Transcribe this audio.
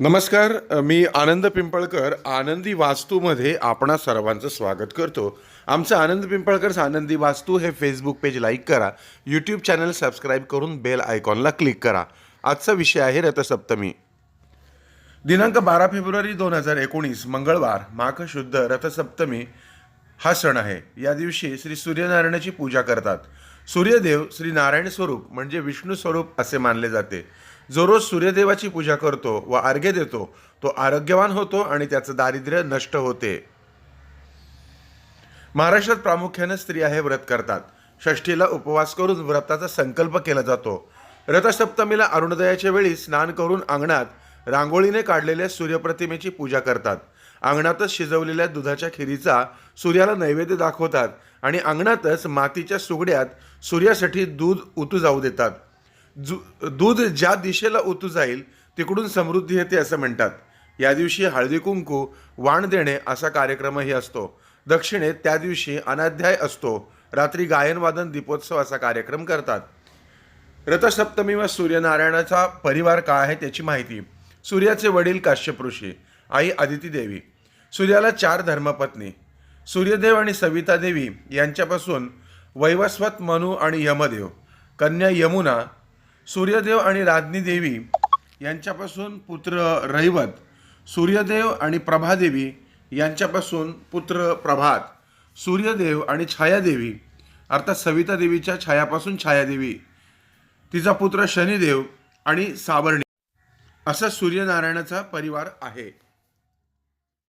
नमस्कार मी आनंद पिंपळकर आनंदी वास्तूमध्ये आपणा सर्वांचं स्वागत करतो. आमचं आनंद पिंपळकर आनंदी वास्तू हे फेसबुक पेज लाईक करा यूट्यूब चॅनल सबस्क्राईब करून बेल आयकॉनला क्लिक करा. आजचा विषय आहे रथसप्तमी. दिनांक बारा फेब्रुवारी दोन हजार एकोणीस मंगळवार माघ शुद्ध रथसप्तमी हा सण आहे. या दिवशी श्री सूर्यनारायणाची पूजा करतात. सूर्यदेव श्री नारायण स्वरूप म्हणजे विष्णू स्वरूप असे मानले जाते. जो रोज सूर्यदेवाची पूजा करतो व अर्घ्य देतो तो आरोग्यवान होतो आणि त्याचं दारिद्र्य नष्ट होते. महाराष्ट्रात प्रामुख्याने स्त्रिया हे व्रत करतात. षष्ठीला उपवास करून व्रताचा संकल्प केला जातो. रथसप्तमीला अरुणोदयाच्या वेळी स्नान करून अंगणात रांगोळीने काढलेल्या सूर्यप्रतिमेची पूजा करतात. अंगणातच शिजवलेल्या दुधाच्या खिरीचा सूर्याला नैवेद्य दाखवतात आणि अंगणातच मातीच्या सुगड्यात सूर्यासाठी दूध उतू जाऊ देतात. जु दूध ज्या दिशेला ओतू जाईल तिकडून समृद्धी येते असं म्हणतात. या दिवशी हळदी कुंकू वाण देणे असा कार्यक्रमही असतो. दक्षिणेत त्या दिवशी अनाध्याय असतो. रात्री गायनवादन दीपोत्सव असा कार्यक्रम करतात. रथसप्तमी व सूर्यनारायणाचा परिवार काय आहे त्याची माहिती. सूर्याचे वडील काश्यप ऋषी आई अदिती देवी. सूर्याला चार धर्मपत्नी. सूर्यदेव आणि सविता देवी यांच्यापासून वैवस्वत मनु आणि यमदेव. कन्या यमुना सूर्यदेव आणि राज्ञी देवी यांच्यापासून पुत्र रैवत सूर्यदेव आणि प्रभादेवी यांच्यापासून पुत्र प्रभात सूर्यदेव आणि छायादेवी अर्थात सविता देवीच्या छायापासून छायादेवी तिचा पुत्र शनिदेव आणि सावर्णी. असा सूर्यनारायणाचा परिवार आहे.